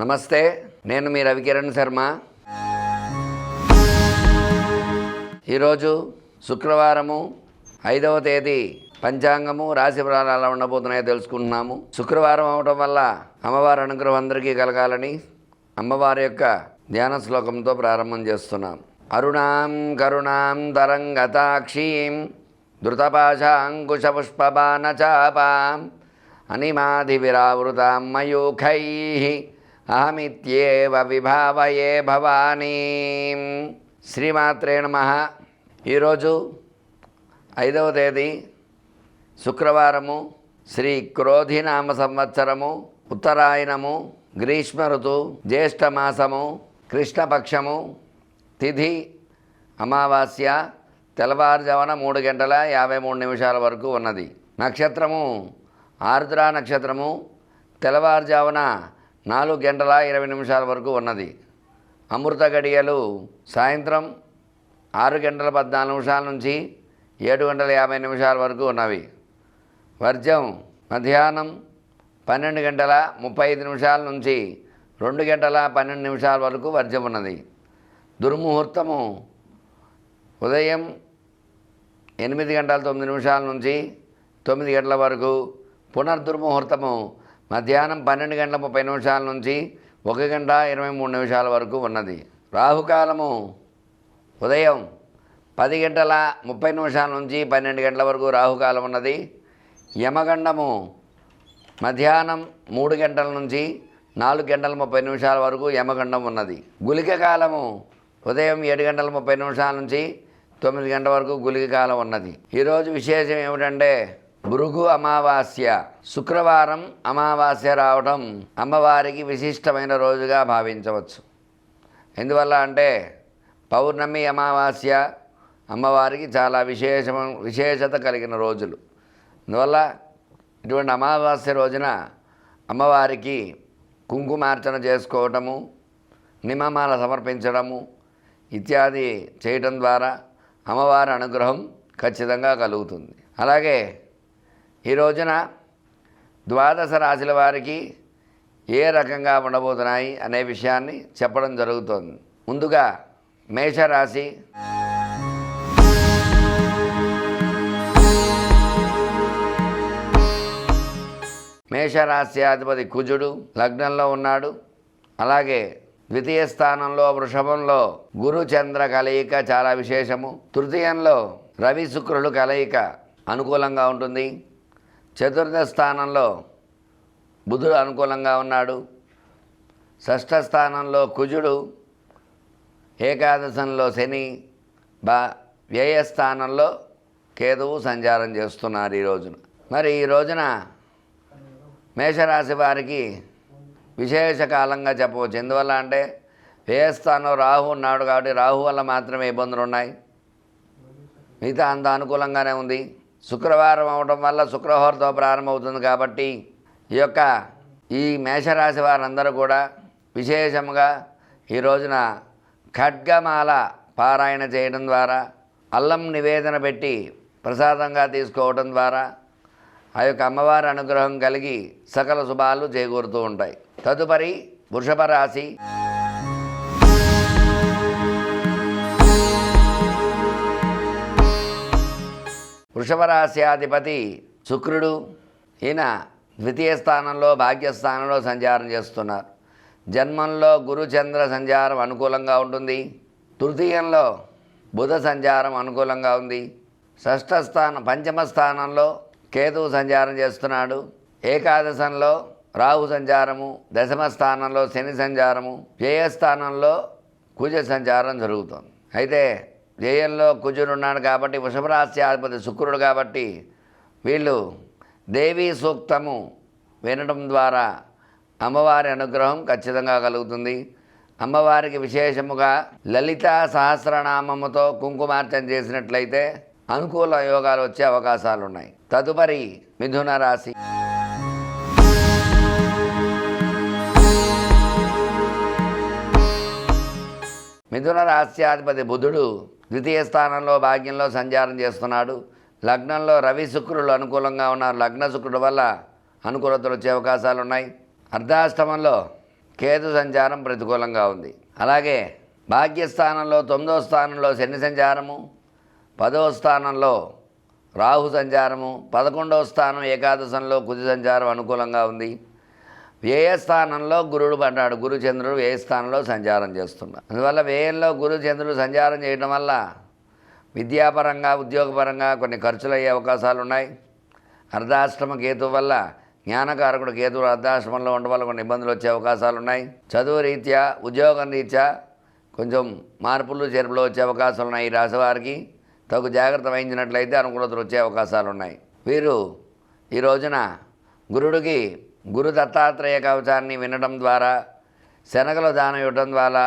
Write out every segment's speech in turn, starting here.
నమస్తే నేను మీ రవికిరణ్ శర్మ. ఈరోజు శుక్రవారము ఐదవ తేదీ పంచాంగము రాశి ఫలాలు ఎలా ఉండబోతున్నాయో తెలుసుకుంటున్నాము. శుక్రవారం అవడం వల్ల అమ్మవారి అనుగ్రహం అందరికీ కలగాలని అమ్మవారి యొక్క ధ్యాన శ్లోకంతో ప్రారంభం చేస్తున్నాం. అరుణాం కరుణాం తరంగతాక్షీం ధృతపాశాంకుశపుష్పబాణచాపాం అనిమాదివిరావృతాం మయూఖై అహమిత్యేవ విభావయే భవానీ. శ్రీమాత్రే నమ. ఈరోజు ఐదవ తేదీ శుక్రవారము శ్రీ క్రోధినామ సంవత్సరము ఉత్తరాయణము గ్రీష్మ ఋతు జ్యేష్ఠమాసము కృష్ణపక్షము తిథి అమావాస్య తెల్లవారుజామున మూడు గంటల యాభై మూడు నిమిషాల వరకు ఉన్నది. నక్షత్రము ఆర్ద్ర నక్షత్రము తెల్లవారుజామున నాలుగు గంటల ఇరవై నిమిషాల వరకు ఉన్నది. అమృత గడియలు సాయంత్రం ఆరు గంటల పద్నాలుగు నిమిషాల నుంచి ఏడు గంటల యాభై నిమిషాల వరకు ఉన్నవి. వర్జం మధ్యాహ్నం పన్నెండు గంటల ముప్పై ఐదు నిమిషాల నుంచి రెండు గంటల పన్నెండు నిమిషాల వరకు వర్జం ఉన్నది. దుర్ముహూర్తము ఉదయం ఎనిమిది గంటల తొమ్మిది నిమిషాల నుంచి తొమ్మిది గంటల వరకు పునర్దుర్ముహూర్తము మధ్యాహ్నం పన్నెండు గంటల ముప్పై నిమిషాల నుంచి ఒక గంట ఇరవై మూడు నిమిషాల వరకు ఉన్నది. రాహుకాలము ఉదయం పది గంటల ముప్పై నిమిషాల నుంచి పన్నెండు గంటల వరకు రాహుకాలం ఉన్నది. యమగండము మధ్యాహ్నం మూడు గంటల నుంచి నాలుగు గంటల ముప్పై నిమిషాల వరకు యమగండం ఉన్నది. గులిక కాలము ఉదయం ఏడు గంటల ముప్పై నిమిషాల నుంచి తొమ్మిది గంటల వరకు గులిక కాలం ఉన్నది. ఈరోజు విశేషం ఏమిటంటే భృగు అమావాస్య. శుక్రవారం అమావాస్య రావడం అమ్మవారికి విశిష్టమైన రోజుగా భావించవచ్చు. ఎందువల్ల అంటే పౌర్ణమి అమావాస్య అమ్మవారికి చాలా విశేష విశేషత కలిగిన రోజులు. అందువల్ల ఇటువంటి అమావాస్య రోజున అమ్మవారికి కుంకుమార్చన చేసుకోవటము నిమమాల సమర్పించడము ఇత్యాది చేయటం ద్వారా అమ్మవారి అనుగ్రహం ఖచ్చితంగా కలుగుతుంది. అలాగే ఈ రోజున ద్వాదశ రాశుల వారికి ఏ రకంగా ఉండబోతున్నాయి అనే విషయాన్ని చెప్పడం జరుగుతుంది. ముందుగా మేషరాశి. మేషరాశ్యాధిపతి కుజుడు లగ్నంలో ఉన్నాడు. అలాగే ద్వితీయ స్థానంలో వృషభంలో గురు చంద్ర కలయిక చాలా విశేషము. తృతీయంలో రవి శుక్రులు కలయిక అనుకూలంగా ఉంటుంది. చతుర్థ స్థానంలో బుధుడు అనుకూలంగా ఉన్నాడు. షష్ఠ స్థానంలో కుజుడు ఏకాదశంలో శని బా వ్యయస్థానంలో కేతువు సంచారం చేస్తున్నారు ఈ రోజున. మరి ఈ రోజున మేషరాశి వారికి విశేష కాలంగా చెప్పవచ్చు. ఎందువల్ల అంటే వ్యయస్థానం రాహు ఉన్నాడు కాబట్టి రాహు వల్ల మాత్రమే ఇబ్బందులు ఉన్నాయి. మిగతా అంత అనుకూలంగానే ఉంది. శుక్రవారం అవడం వల్ల శుక్రహోరతో ప్రారంభమవుతుంది కాబట్టి ఈ యొక్క ఈ మేషరాశి వారందరూ కూడా విశేషముగా ఈ రోజున ఖడ్గమాల పారాయణ చేయడం ద్వారా అల్లం నివేదన పెట్టి ప్రసాదంగా తీసుకోవడం ద్వారా ఆ యొక్క అమ్మవారి అనుగ్రహం కలిగి సకల శుభాలు చేకూరుతూ ఉంటాయి. తదుపరి వృషభ రాశి. వృషభరాశ్యాధిపతి శుక్రుడు ఈయన ద్వితీయ స్థానంలో భాగ్యస్థానంలో సంచారం చేస్తున్నారు. జన్మంలో గురు చంద్ర సంచారం అనుకూలంగా ఉంటుంది. తృతీయంలో బుధ సంచారం అనుకూలంగా ఉంది. షష్ఠ స్థానం పంచమ స్థానంలో కేతువు సంచారం చేస్తున్నాడు. ఏకాదశంలో రాహు సంచారము దశమ స్థానంలో శని సంచారము వ్యయస్థానంలో కుజ సంచారం జరుగుతుంది. అయితే వ్యయంలో కుజుడు ఉన్నాడు కాబట్టి వృషభరాశ్యాధిపతి శుక్రుడు కాబట్టి వీళ్ళు దేవీ సూక్తము వినడం ద్వారా అమ్మవారి అనుగ్రహం ఖచ్చితంగా కలుగుతుంది. అమ్మవారికి విశేషముగా లలిత సహస్రనామముతో కుంకుమార్చన చేసినట్లయితే అనుకూల యోగాలు వచ్చే అవకాశాలు ఉన్నాయి. తదుపరి మిథున రాశి. మిథున రాశ్యాధిపతి బుధుడు ద్వితీయ స్థానంలో భాగ్యంలో సంచారం చేస్తున్నాడు. లగ్నంలో రవి శుక్రులు అనుకూలంగా ఉన్నారు. లగ్న శుక్రుడు వల్ల అనుకూలతలు వచ్చే అవకాశాలు ఉన్నాయి. అర్ధాష్టమంలో కేతు సంచారం ప్రతికూలంగా ఉంది. అలాగే భాగ్యస్థానంలో తొమ్మిదవ స్థానంలో శని సంచారము పదవ స్థానంలో రాహు సంచారము పదకొండవ స్థానం ఏకాదశంలో కుది సంచారం అనుకూలంగా ఉంది. వ్యయ స్థానంలో గురుడు పడ్డాడు. గురుచంద్రుడు వ్యయ స్థానంలో సంచారం చేస్తున్నాడు అందువల్ల వ్యయంలో గురుచంద్రుడు సంచారం చేయడం వల్ల విద్యాపరంగా ఉద్యోగపరంగా కొన్ని ఖర్చులు అయ్యే అవకాశాలు ఉన్నాయి అర్ధాశ్రమ కేతు వల్ల జ్ఞానకారకుడు కేతువు అర్ధాశ్రమంలో ఉండడం వల్ల కొన్ని ఇబ్బందులు వచ్చే అవకాశాలు ఉన్నాయి చదువు రీత్యా ఉద్యోగం రీత్యా కొంచెం మార్పులు చేర్పులు వచ్చే అవకాశాలు ఉన్నాయి ఈ రాశివారికి. తగు జాగ్రత్త వహించినట్లయితే అనుకూలతలు వచ్చే అవకాశాలు ఉన్నాయి వీరు ఈ రోజున గురుడికి గురు దత్తాత్రేయ కవచాన్ని వినడం ద్వారా శనగలు దానం ఇవ్వడం ద్వారా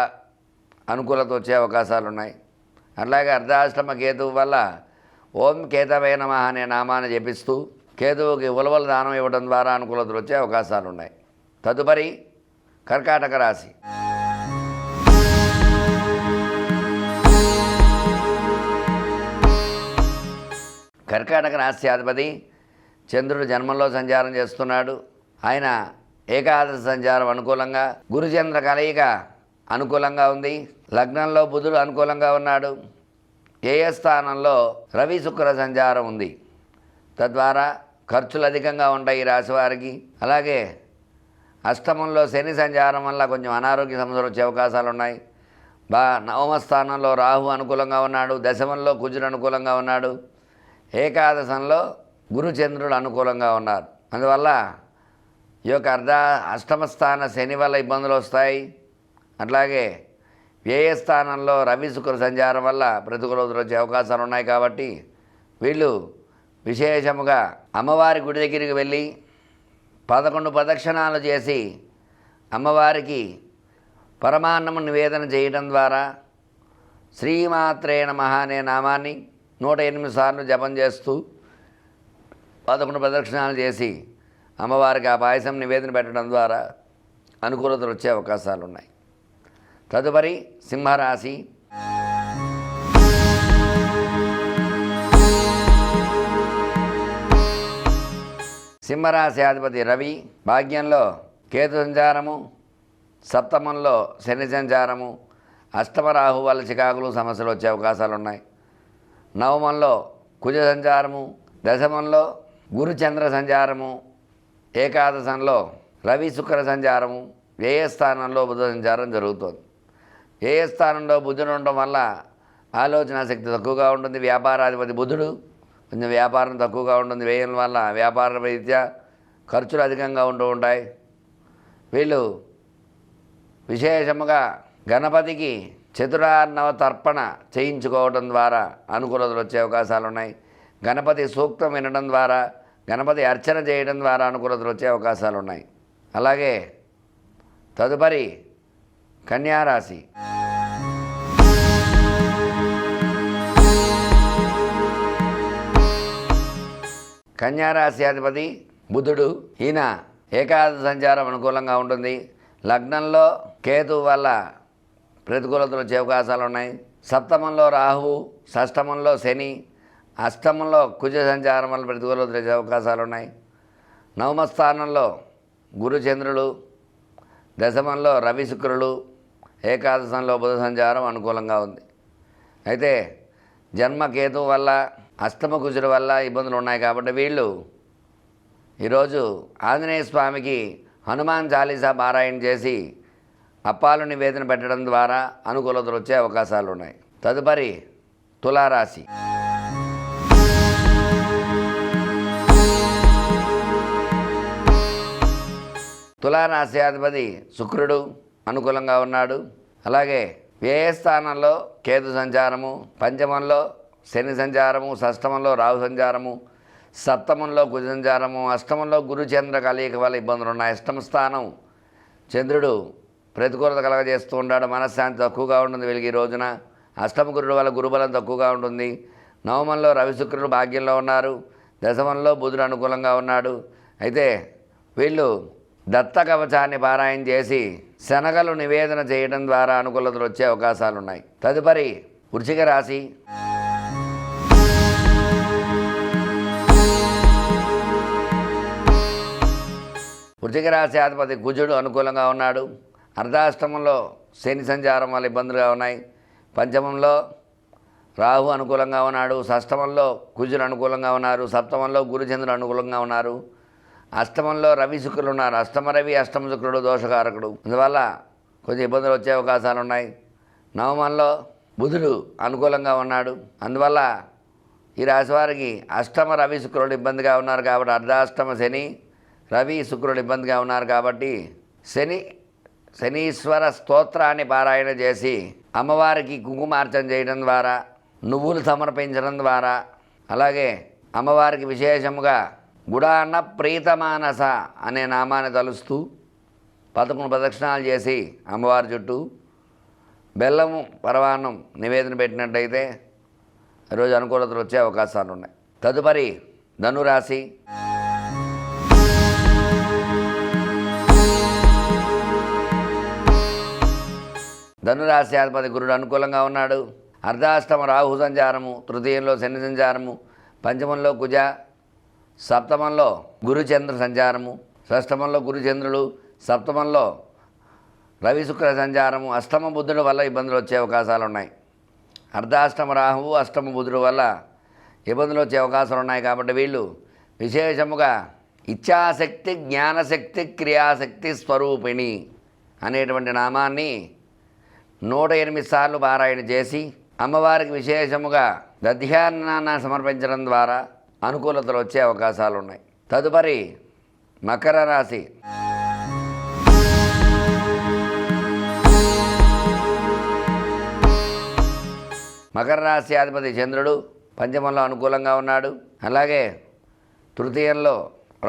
అనుకూలత వచ్చే అవకాశాలు ఉన్నాయి అట్లాగే అర్ధాష్టమ కేతువు వల్ల ఓం కేతవే నమ అనే నామాన్ని జపిస్తూ కేతువుకి ఉలవల దానం ఇవ్వడం ద్వారా అనుకూలతలు వచ్చే అవకాశాలు ఉన్నాయి తదుపరి కర్కాటక రాశి. కర్కాటక రాశ్యాధిపతి చంద్రుడు జన్మంలో సంచారం చేస్తున్నాడు. ఆయన ఏకాదశ సంచారం అనుకూలంగా గురుచంద్ర కలయిక అనుకూలంగా ఉంది. లగ్నంలో బుధుడు అనుకూలంగా ఉన్నాడు. ఏ స్థానంలో రవి శుక్ర సంచారం ఉంది. తద్వారా ఖర్చులు అధికంగా ఉంటాయి ఈ రాశివారికి అలాగే అష్టమంలో శని సంచారం వల్ల కొంచెం అనారోగ్య సమస్యలు వచ్చే అవకాశాలు ఉన్నాయి. బా నవమ స్థానంలో రాహు అనుకూలంగా ఉన్నాడు. దశమంలో కుజుడు అనుకూలంగా ఉన్నాడు. ఏకాదశంలో గురుచంద్రుడు అనుకూలంగా ఉన్నారు. అందువల్ల ఈ యొక్క అర్ధ అష్టమ స్థాన శని వల్ల ఇబ్బందులు వస్తాయి. అట్లాగే వ్యయస్థానంలో రవి శుక్ర సంచారం వల్ల ప్రతికూలతలు వచ్చే అవకాశాలు ఉన్నాయి కాబట్టి వీళ్ళు విశేషముగా అమ్మవారి గుడి దగ్గరికి వెళ్ళి పదకొండు ప్రదక్షిణాలు చేసి అమ్మవారికి పరమాన్నము నివేదన చేయడం ద్వారా శ్రీమాత్రే నమః అనే నామాన్ని నూట ఎనిమిది సార్లు జపం చేస్తూ పదకొండు ప్రదక్షిణాలు చేసి అమ్మవారికి ఆ పాయసం నివేదన పెట్టడం ద్వారా అనుకూలతలు వచ్చే అవకాశాలు ఉన్నాయి తదుపరి సింహరాశి. సింహరాశి అధిపతి రవి భాగ్యంలో కేతు సంచారము సప్తమంలో శని సంచారము అష్టమ రాహు వల్ల చికాకులు సమస్యలు వచ్చే అవకాశాలు ఉన్నాయి నవమంలో కుజ సంచారము దశమంలో గురుచంద్ర సంచారము ఏకాదశంలో రవి శుక్ర సంచారము ఏ స్థానంలో బుధ సంచారం జరుగుతుంది. ఏ స్థానంలో బుధుడు ఉండడం వల్ల ఆలోచన శక్తి తక్కువగా ఉంటుంది. వ్యాపారాధిపతి బుధుడు కొంచెం వ్యాపారం తక్కువగా ఉంటుంది. వ్యయం వల్ల వ్యాపార రీత్యా ఖర్చులు అధికంగా ఉంటూ ఉంటాయి. వీళ్ళు విశేషముగా గణపతికి చతురార్ణవ తర్పణ చేయించుకోవడం ద్వారా అనుకూలతలు వచ్చే అవకాశాలు ఉన్నాయి గణపతి సూక్తం వినడం ద్వారా గణపతి అర్చన చేయడం ద్వారా అనుకూలతలు వచ్చే అవకాశాలు ఉన్నాయి. అలాగే తదుపరి కన్యారాశి. కన్యారాశి అధిపతి బుధుడు ఈయన ఏకాదశ సంచారం అనుకూలంగా ఉంటుంది. లగ్నంలో కేతు వల్ల ప్రతికూలతలు వచ్చే అవకాశాలు ఉన్నాయి. సప్తమంలో రాహువు షష్టమంలో శని అష్టమంలో కుజ సంచారం వల్ల ప్రతికూలత వచ్చే అవకాశాలు ఉన్నాయి నవమ స్థానంలో దశమంలో రవి శుక్రులు ఏకాదశంలో బుధ సంచారం అనుకూలంగా ఉంది. అయితే జన్మకేతు వల్ల అష్టమ కుజుల వల్ల ఇబ్బందులు ఉన్నాయి కాబట్టి వీళ్ళు ఈరోజు ఆంజనేయ స్వామికి హనుమాన్ చాలీసా పారాయణ చేసి అప్పాలు నివేదన పెట్టడం ద్వారా అనుకూలతలు వచ్చే అవకాశాలు ఉన్నాయి తదుపరి తులారాశి. తులారాశి శుక్రుడు అనుకూలంగా ఉన్నాడు. అలాగే వ్యయస్థానంలో కేతు సంచారము పంచమంలో శని సంచారము షష్టమంలో రాహు సంచారము సప్తమంలో కుజ సంచారము అష్టమంలో గురుచంద్ర కలయిక వల్ల ఇబ్బందులు ఉన్నాయి. అష్టమ స్థానం చంద్రుడు ప్రతికూలత కలగజేస్తూ ఉంటాడు మనశ్శాంతి తక్కువగా ఉంటుంది వెలిగి రోజున. అష్టమ గురుడు వల్ల గురుబలం తక్కువగా ఉంటుంది. నవమంలో రవిశుక్రుడు భాగ్యంలో ఉన్నారు. దశమంలో బుధుడు అనుకూలంగా ఉన్నాడు. అయితే వీళ్ళు దత్త కవచాన్ని పారాయణ చేసి శనగలు నివేదన చేయడం ద్వారా అనుకూలతలు వచ్చే అవకాశాలు ఉన్నాయి తదుపరి వృచ్చిక రాశి. వృచ్చిక రాశి అధిపతి కుజుడు అనుకూలంగా ఉన్నాడు. అర్ధాష్టమంలో శని సంచారం వల్ల ఇబ్బందులుగా ఉన్నాయి. పంచమంలో రాహు అనుకూలంగా ఉన్నాడు. షష్టమంలో కుజులు అనుకూలంగా ఉన్నారు. సప్తమంలో గురుచంద్రుడు అనుకూలంగా ఉన్నారు. అష్టమంలో రవి శుక్రులు ఉన్నారు అష్టమ రవి అష్టమ శుక్రుడు దోషకారకుడు. అందువల్ల కొంచెం ఇబ్బందులు వచ్చే అవకాశాలు ఉన్నాయి. నవమంలో బుధుడు అనుకూలంగా ఉన్నాడు. అందువల్ల ఈ రాశి వారికి అష్టమ రవి శుక్రుడు ఇబ్బందిగా ఉన్నారు కాబట్టి అర్ధాష్టమ శని రవి శుక్రుడు ఇబ్బందిగా ఉన్నారు కాబట్టి శని శనీశ్వర స్తోత్రాన్ని పారాయణ చేసి అమ్మవారికి కుంకుమార్చన చేయడం ద్వారా నువ్వులు సమర్పించడం ద్వారా అలాగే అమ్మవారికి విశేషముగా గుడాన్న ప్రీతమానస అనే నామాన్ని తలుస్తూ పదకొండు ప్రదక్షిణాలు చేసి అమ్మవారి చుట్టూ బెల్లము పరవాన్నం నివేదన పెట్టినట్టయితే ఈరోజు అనుకూలతలు వచ్చే అవకాశాలు ఉన్నాయి. తదుపరి ధనురాశి. ధనురాశి అధిపతి గురుడు అనుకూలంగా ఉన్నాడు. అర్ధాష్టమ రాహు సంచారము తృతీయంలో శని సంచారము పంచమంలో కుజ సప్తమంలో గురుచంద్ర సంచారము షష్టమంలో గురుచంద్రుడు సప్తమంలో రవి శుక్ర సంచారము అష్టమ బుద్ధుడు వల్ల ఇబ్బందులు వచ్చే అవకాశాలు ఉన్నాయి. అర్ధాష్టమ రాహువు అష్టమ బుధుడు వల్ల ఇబ్బందులు వచ్చే అవకాశాలు ఉన్నాయి కాబట్టి వీళ్ళు విశేషముగా ఇచ్ఛాశక్తి జ్ఞానశక్తి క్రియాశక్తి స్వరూపిణి అనేటువంటి నామాన్ని నూట ఎనిమిది సార్లు పారాయణ చేసి అమ్మవారికి విశేషముగా దధ్యాన్నాన్ని సమర్పించడం ద్వారా అనుకూలతలు వచ్చే అవకాశాలు ఉన్నాయి తదుపరి మకర రాశి. మకర రాశి అధిపతి చంద్రుడు పంచమంలో అనుకూలంగా ఉన్నాడు. అలాగే తృతీయంలో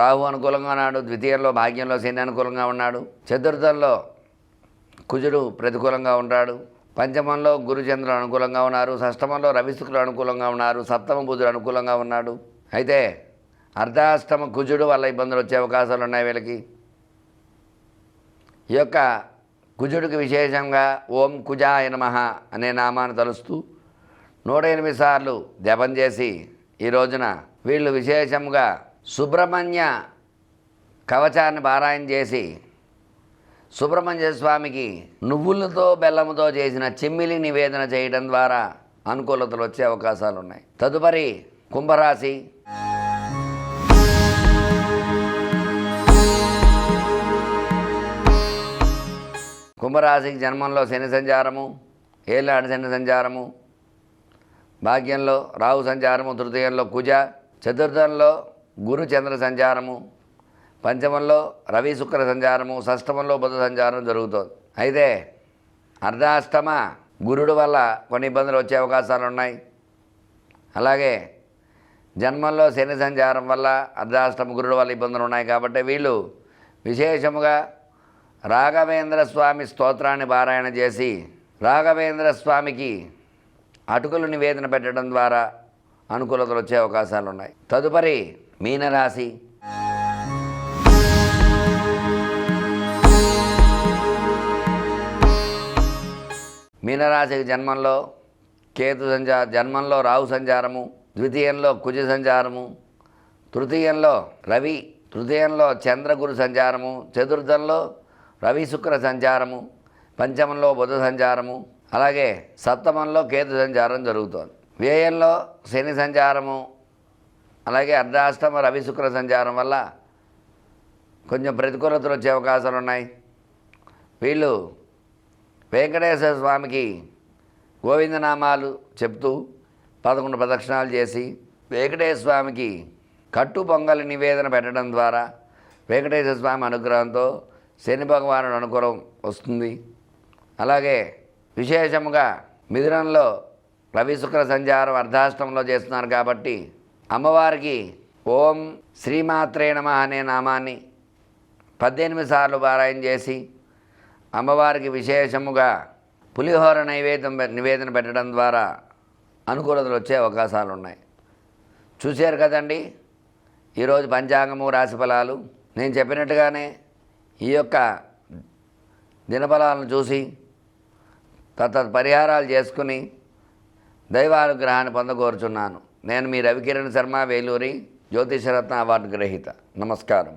రాహు అనుకూలంగా ఉన్నాడు ద్వితీయంలో భాగ్యంలో శని అనుకూలంగా ఉన్నాడు చతుర్థంలో కుజుడు ప్రతికూలంగా ఉంటాడు పంచమంలో గురుచంద్రుడు అనుకూలంగా ఉన్నారు షష్టమంలో రవిశుక్రుడు అనుకూలంగా ఉన్నారు సప్తమ బుధుడు అనుకూలంగా ఉన్నాడు. అయితే అర్ధాస్తమ కుజుడు వల్ల ఇబ్బందులు వచ్చే అవకాశాలు ఉన్నాయి వీళ్ళకి? ఈ యొక్క కుజుడికి విశేషంగా ఓం కుజాయ నమ అనే నామాన్ని తలుస్తూ నూట ఎనిమిది సార్లు జపం చేసి ఈ రోజున వీళ్ళు విశేషంగా సుబ్రహ్మణ్య కవచాన్ని పారాయణ చేసి సుబ్రహ్మణ్య స్వామికి నువ్వులతో బెల్లముతో చేసిన చిమ్మిలి నివేదన చేయడం ద్వారా అనుకూలతలు వచ్చే అవకాశాలు ఉన్నాయి. తదుపరి కుంభరాశి. కుంభరాశికి జన్మంలో శని సంచారము ఏళ్ళాడు శని సంచారము భాగ్యంలో రాహు సంచారము తృతీయంలో కుజ చతుర్థంలో గురు చంద్ర సంచారము పంచమంలో రవి శుక్ర సంచారము షష్టమంలో బుధ సంచారం జరుగుతుంది. అయితే అర్ధాష్టమ గురుడు వల్ల కొన్ని ఇబ్బందులు వచ్చే అవకాశాలు ఉన్నాయి. అలాగే జన్మంలో శని సంచారం వల్ల అర్ధాష్టమ గురుడు వల్ల ఇబ్బందులు ఉన్నాయి కాబట్టి వీళ్ళు విశేషముగా రాఘవేంద్ర స్వామి స్తోత్రాన్ని పారాయణ చేసి రాఘవేంద్ర స్వామికి అటుకులు నివేదన పెట్టడం ద్వారా అనుకూలతలు వచ్చే అవకాశాలు ఉన్నాయి. తదుపరి మీనరాశి. మీనరాశికి జన్మంలో కేతు సంచార జన్మంలో రాహు సంచారము ద్వితీయంలో కుజ సంచారము తృతీయంలో రవి తృతీయంలో చంద్రగురు సంచారము చతుర్థంలో రవి శుక్ర సంచారము పంచమంలో బుధ సంచారము అలాగే సప్తమంలో కేతు సంచారం జరుగుతోంది. వ్యయంలో శని సంచారము అలాగే అర్ధాష్టమ రవి శుక్ర సంచారం వల్ల కొంచెం ప్రతికూలతలు వచ్చే అవకాశాలు ఉన్నాయి. వీళ్ళు వెంకటేశ్వర స్వామికి గోవిందనామాలు చెప్తూ పదకొండు ప్రదక్షిణాలు చేసి వెంకటేశ్వర స్వామికి కట్టు పొంగలి నివేదన పెట్టడం ద్వారా వెంకటేశ్వర స్వామి అనుగ్రహంతో శని భగవానుడు అనుగ్రహం వస్తుంది. అలాగే విశేషముగా మిథునంలో రవి శుక్ర సంచారం అర్ధాష్టంలో చేస్తున్నారు కాబట్టి అమ్మవారికి ఓం శ్రీమాత్రే నమ అనే నామాన్ని పద్దెనిమిది సార్లు పారాయణ చేసి అమ్మవారికి విశేషముగా పులిహోర నైవేద్యం నివేదన పెట్టడం ద్వారా అనుకూలతలు వచ్చే అవకాశాలు ఉన్నాయి చూశారు కదండి? ఈరోజు పంచాంగము రాశి ఫలాలు. నేను చెప్పినట్టుగానే ఈ యొక్క దినఫలాలను చూసి తత్త పరిహారాలు చేసుకుని దైవానుగ్రహాన్ని పొందకోరుచున్నాను నేను మీ రవికిరణ్ శర్మ వేలూరి జ్యోతిషరత్న అవార్డు గ్రహీత. నమస్కారం.